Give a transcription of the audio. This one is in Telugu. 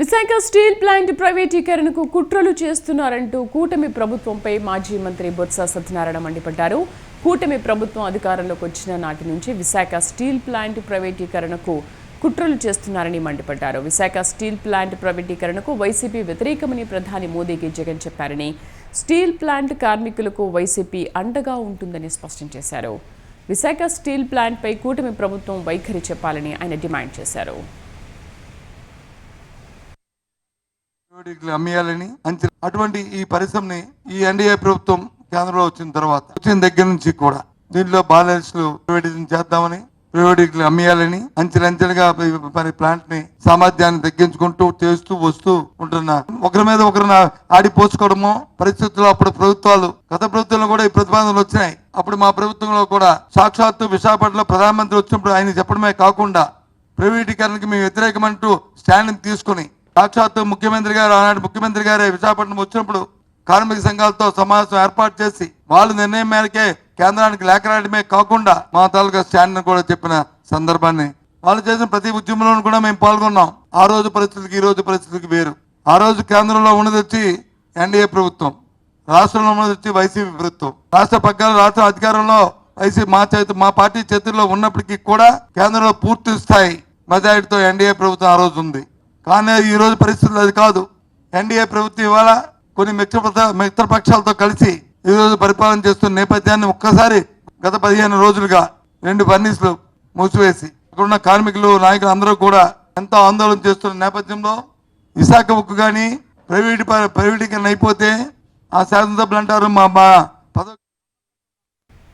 విశాఖ స్టీల్ ప్లాంట్ ప్రైవేటీకరణకు కుట్రలు చేస్తున్నారంటూ కూటమి ప్రభుత్వంపై మాజీ మంత్రి బొత్స సత్యనారాయణ మండిపడ్డారు. కూటమి ప్రభుత్వం అధికారంలోకి వచ్చిన నాటి నుంచి విశాఖ స్టీల్ ప్లాంట్ ప్రైవేటీకరణకు కుట్రలు చేస్తున్నారని మండిపడ్డారు. విశాఖ స్టీల్ ప్లాంట్ ప్రైవేటీకరణకు వైసీపీ వ్యతిరేకమని ప్రధాని మోదీకి జగన్ చెప్పారని స్టీల్ ప్లాంట్ కార్మికులకు వైసీపీ అండగా ఉంటుందని స్పష్టం చేశారు. విశాఖ స్టీల్ ప్లాంట్పై కూటమి ప్రభుత్వం వైఖరి చెప్పాలని ఆయన డిమాండ్ చేశారు. ప్రైవేటులకు అమ్మేయాలని అంచనా అటువంటి ఈ పరిశ్రమని ఈ ఎన్డీఏ ప్రభుత్వం కేంద్రంలో వచ్చిన తర్వాత వచ్చిన దగ్గర నుంచి కూడా దీంట్లో బాలన్స్లు ప్రైవేటైజేషన్ చేద్దామని ప్రైవేటులకు అమ్మేయాలని అంచెలంచెలుగా మరి ప్లాంట్ని సామర్థ్యాన్ని తగ్గించుకుంటూ చేస్తూ వస్తూ ఉంటున్న ఒకరి మీద ఒకరు ఆడిపోసుకోవడము పరిస్థితుల్లో అప్పుడు ప్రభుత్వాలు గత ప్రభుత్వంలో కూడా ఈ ప్రతిపాదనలు వచ్చినాయి. అప్పుడు మా ప్రభుత్వంలో కూడా సాక్షాత్తు విశాఖపట్నంలో ప్రధానమంత్రి వచ్చినప్పుడు ఆయన చెప్పడమే కాకుండా ప్రైవేటీకరణకి మేము వ్యతిరేకమంటూ స్టాండ్ తీసుకుని సాక్షాత్తు ముఖ్యమంత్రి గారు ఆనాడు ముఖ్యమంత్రి గారే విశాఖపట్నం వచ్చినప్పుడు కార్మిక సంఘాలతో సమావేశం ఏర్పాటు చేసి వాళ్ళు నిర్ణయం మేరకే కేంద్రానికి లేఖ రాయడమే కాకుండా మా తాలూకా స్టాండ్ కూడా చెప్పిన సందర్భాన్ని. వాళ్ళు చేసిన ప్రతి ఉద్యమంలోనూ కూడా మేము పాల్గొన్నాం. ఆ రోజు పరిస్థితులకి ఈ రోజు పరిస్థితులకి వేరు. ఆ రోజు కేంద్రంలో ఉన్నది వచ్చి ఎన్డీఏ ప్రభుత్వం రాష్ట్రంలో ఉన్నది వచ్చి వైసీపీ ప్రభుత్వం. రాష్ట్ర పగ్గాలు రాష్ట్ర అధికారంలో వైసీపీ మా చేతి మా పార్టీ చేతుల్లో ఉన్నప్పటికీ కూడా కేంద్రంలో పూర్తి స్థాయి మెజారిటీతో ఎన్డీఏ ప్రభుత్వం ఆ రోజు ఉంది. కానీ ఈ రోజు పరిస్థితులు అది కాదు. ఎన్డీఏ ప్రభుత్వం ఇవాళ కొన్ని మిత్ర మిత్రపక్షాలతో కలిసి ఈ రోజు పరిపాలన చేస్తున్న నేపథ్యాన్ని ఒక్కసారి గత పదిహేను రోజులుగా రెండు ఫర్నిస్లు మూసివేసి ఇక్కడున్న కార్మికులు నాయకులు అందరూ కూడా ఎంతో ఆందోళన చేస్తున్న నేపథ్యంలో విశాఖ ఉక్కు కానీ ప్రైవేట్ ప్రైవేటీకరణ అయిపోతే ఆ శాసనసభ్యులు అంటారు మా మా పదవి